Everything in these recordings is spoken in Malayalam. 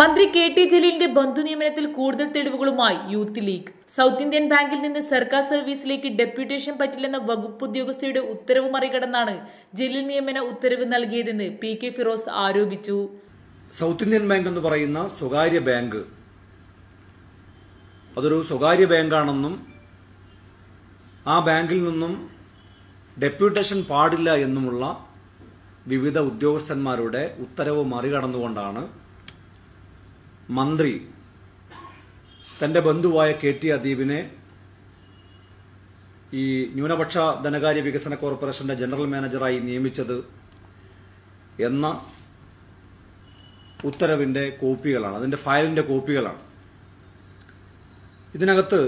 മന്ത്രി കെ ടി ജലീലിന്റെ ബന്ധു നിയമനത്തിൽ കൂടുതൽ തെളിവുകളുമായി യൂത്ത് ലീഗ്. സൗത്ത് ഇന്ത്യൻ ബാങ്കിൽ നിന്ന് സർക്കാർ സർവീസിലേക്ക് ഡെപ്യൂട്ടേഷൻ പറ്റില്ലെന്ന വകുപ്പ് ഉദ്യോഗസ്ഥയുടെ ഉത്തരവ് മറികടന്നാണ് ജലീൽ നിയമന ഉത്തരവ് നൽകിയതെന്ന് പി കെ ഫിറോസ് ആരോപിച്ചു. സൗത്ത് ഇന്ത്യൻ ബാങ്ക് എന്ന് പറയുന്ന സ്വകാര്യ ബാങ്ക് അതൊരു സ്വകാര്യ ബാങ്കാണെന്നും ആ ബാങ്കിൽ നിന്നും ഡെപ്യൂട്ടേഷൻ പാടില്ല എന്നുമുള്ള വിവിധ ഉദ്യോഗസ്ഥന്മാരുടെ ഉത്തരവ് മറികടന്നുകൊണ്ടാണ് മന്ത്രി തന്റെ ബന്ധുവായ കെ ടി അദീബിനെ ഈ ന്യൂനപക്ഷ ധനകാര്യ വികസന കോർപ്പറേഷന്റെ ജനറൽ മാനേജറായി നിയമിച്ചത് എന്ന ഉത്തരവിന്റെ കോപ്പികളാണ് അതിന്റെ ഫയലിന്റെ കോപ്പികളാണ്. ഇതിനകത്ത്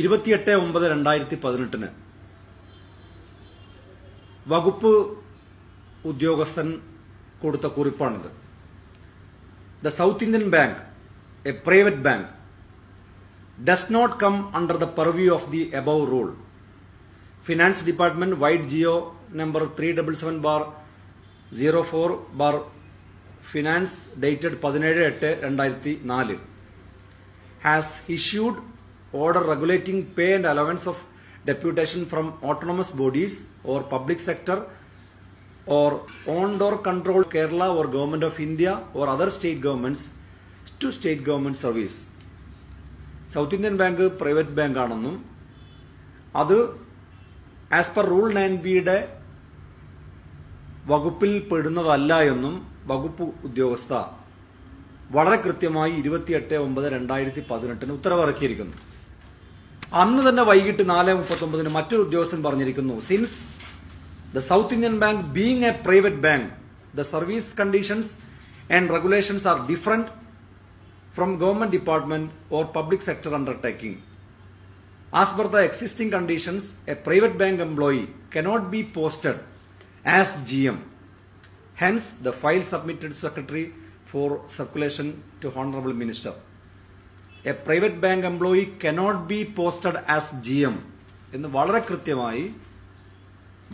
ഇരുപത്തിയെട്ട് ഒമ്പത് രണ്ടായിരത്തി പതിനെട്ടിന് വകുപ്പ് ഉദ്യോഗസ്ഥൻ കൊടുത്ത കുറിപ്പാണിത്. the South Indian bank a private bank does not come under the purview of the above rule finance department vide GO number three double seven bar zero four bar finance dated പതിനേഴ് എട്ട് രണ്ടായിരത്തി നാല് has issued order regulating pay and allowance of deputation from autonomous bodies or public sector or owned or controlled Kerala or Government of India or other state governments to state government service. South Indian bank private bank ആണെന്നും അത് ആസ് പെർ റൂൾ നയൻ ബിയുടെ വകുപ്പിൽ പെടുന്നതല്ല എന്നും വകുപ്പ് ഉദ്യോഗസ്ഥ വളരെ കൃത്യമായി ഇരുപത്തിയെട്ട് ഒമ്പത് രണ്ടായിരത്തി പതിനെട്ടിന് ഉത്തരവിറക്കിയിരിക്കുന്നു അന്ന് തന്നെ വൈകിട്ട് നാല് മുപ്പത്തി ഒമ്പതിന് മറ്റൊരു ഉദ്യോഗസ്ഥൻ പറഞ്ഞിരിക്കുന്നു since The South Indian Bank being a private bank, the service conditions and regulations are different from government department or public sector undertaking. As per the existing conditions, a private bank employee cannot be posted as GM. Hence, the file submitted to Secretary for circulation to Honorable Minister. A private bank employee cannot be posted as GM. എന്ന് വളരെ കൃത്യമായി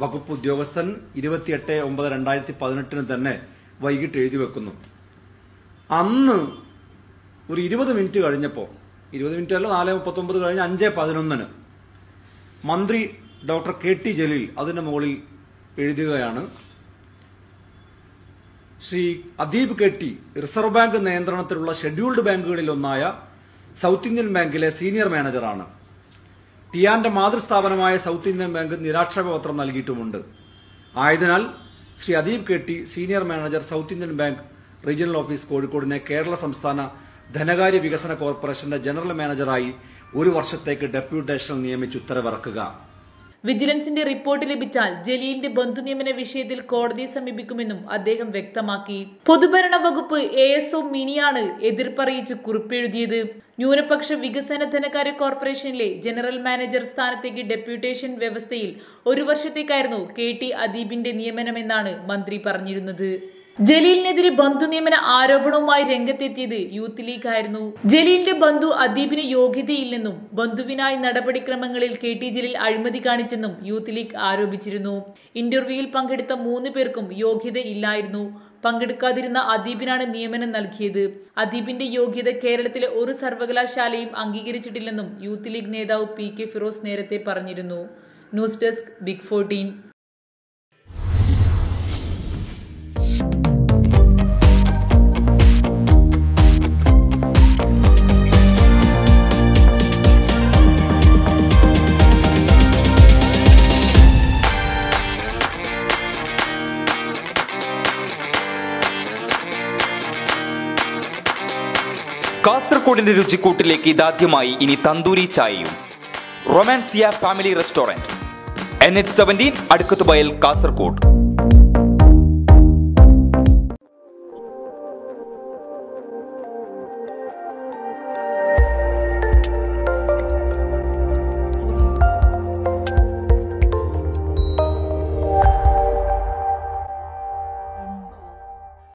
വകുപ്പ് ഉദ്യോഗസ്ഥൻ ഇരുപത്തിയെട്ട് ഒമ്പത് രണ്ടായിരത്തി പതിനെട്ടിന് തന്നെ വൈകിട്ട് എഴുതി വെക്കുന്നു. അന്ന് ഒരു ഇരുപത് മിനിറ്റ് കഴിഞ്ഞപ്പോൾ ഇരുപത് മിനിറ്റ് അല്ല നാല് മുപ്പത്തൊമ്പത് കഴിഞ്ഞ് അഞ്ച് പതിനൊന്നിന് മന്ത്രി ഡോക്ടർ കെ ടി ജലീൽ അതിന്റെ മുകളിൽ എഴുതുകയാണ്. Shri Adeeb K T reserve bank നിയന്ത്രണത്തിലുള്ള ഷെഡ്യൂൾഡ് ബാങ്കുകളിലൊന്നായ സൗത്ത് ഇന്ത്യൻ ബാങ്കിലെ സീനിയർ മാനേജറാണ്. ടിയാന്റെ മാതൃസ്ഥാപനമായ സൗത്ത് ഇന്ത്യൻ ബാങ്ക് നിരാക്ഷേപപത്രം നൽകിയിട്ടുമുണ്ട്. ആയതിനാൽ Shri Adeeb K T senior manager South Indian bank regional office കോഴിക്കോടിനെ Kerala സംസ്ഥാന ധനകാര്യ വികസന കോർപ്പറേഷന്റെ ജനറൽ മാനേജറായി ഒരു വർഷത്തേക്ക് ഡെപ്യൂട്ടേഷനിൽ നിയമിച്ച് ഉത്തരവിറക്കുക. വിജിലൻസിന്റെ റിപ്പോർട്ട് ലഭിച്ചാൽ ജലീലിന്റെ ബന്ധു നിയമന വിഷയത്തിൽ കോടതിയെ സമീപിക്കുമെന്നും അദ്ദേഹം വ്യക്തമാക്കി. പൊതുഭരണ വകുപ്പ് എ എസ് ഒ മിനിയാണ് എതിർപ്പറിയിച്ച് കുറിപ്പെഴുതിയത്. ന്യൂനപക്ഷ വികസന ധനകാര്യ കോർപ്പറേഷനിലെ ജനറൽ മാനേജർ സ്ഥാനത്തേക്ക് ഡെപ്യൂട്ടേഷൻ വ്യവസ്ഥയിൽ ഒരു വർഷത്തേക്കായിരുന്നു കെ ടി അദീബിന്റെ നിയമനമെന്നാണ് മന്ത്രി പറഞ്ഞിരുന്നത്. ജലീലിനെതിരെ ബന്ധു നിയമന ആരോപണവുമായി രംഗത്തെത്തിയത് യൂത്ത് ലീഗ് ആയിരുന്നു ജലീലിന്റെ ബന്ധു അദീബിന് യോഗ്യതയില്ലെന്നും ബന്ധുവിനായി നടപടിക്രമങ്ങളിൽ കെ ടി ജലീൽ അഴിമതി കാണിച്ചെന്നും യൂത്ത് ലീഗ് ആരോപിച്ചിരുന്നു. ഇന്റർവ്യൂവിൽ പങ്കെടുത്ത മൂന്ന് പേർക്കും യോഗ്യത ഇല്ലായിരുന്നു. പങ്കെടുക്കാതിരുന്ന അദീബിനാണ് നിയമനം നൽകിയത്. അദീബിന്റെ യോഗ്യത കേരളത്തിലെ ഒരു സർവകലാശാലയും അംഗീകരിച്ചിട്ടില്ലെന്നും യൂത്ത് ലീഗ് നേതാവ് പി കെ ഫിറോസ് നേരത്തെ പറഞ്ഞിരുന്നു. News desk big fourteen. കാസർഗോഡിന്റെ രുചിക്കൂട്ടിലേക്ക് ഇതാദ്യമായി ഇനി തന്തൂരി ചായയും. Romancia family restaurant N H seventeen Adukkathbayal Kasaragod